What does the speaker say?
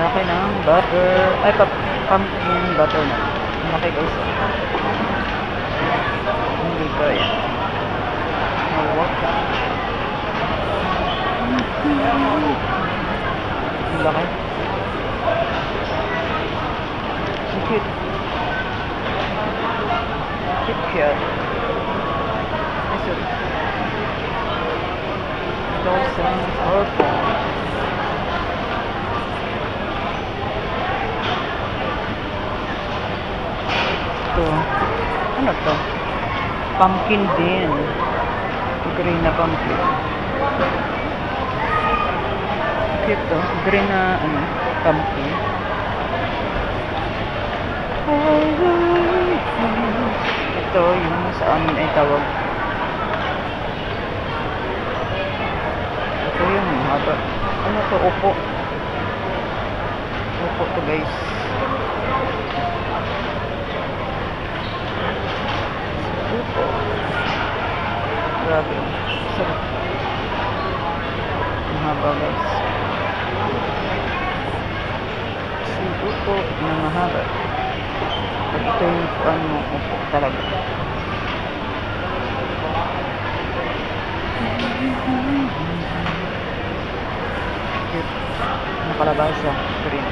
Laki ng butter. Ay, pap pumpkin butter na. Ang Laki guys. Hindi ko yan. Ka. Ang laki. Ang cute. Cute cute. Ay, sorry. Dawson's Orphan. Ito. Ano to? Pumpkin din. Green na pumpkin. Cute to. Green na ano, pumpkin. Ito yung sa amin ay tawag. Ito yung haba. Ano to? Upo. Upo to guys. Grabe. Sarap. Ang haba guys. Si upo na mahaba. Pag ito yung ano upo talaga. Cute. Nakalabasa. Green.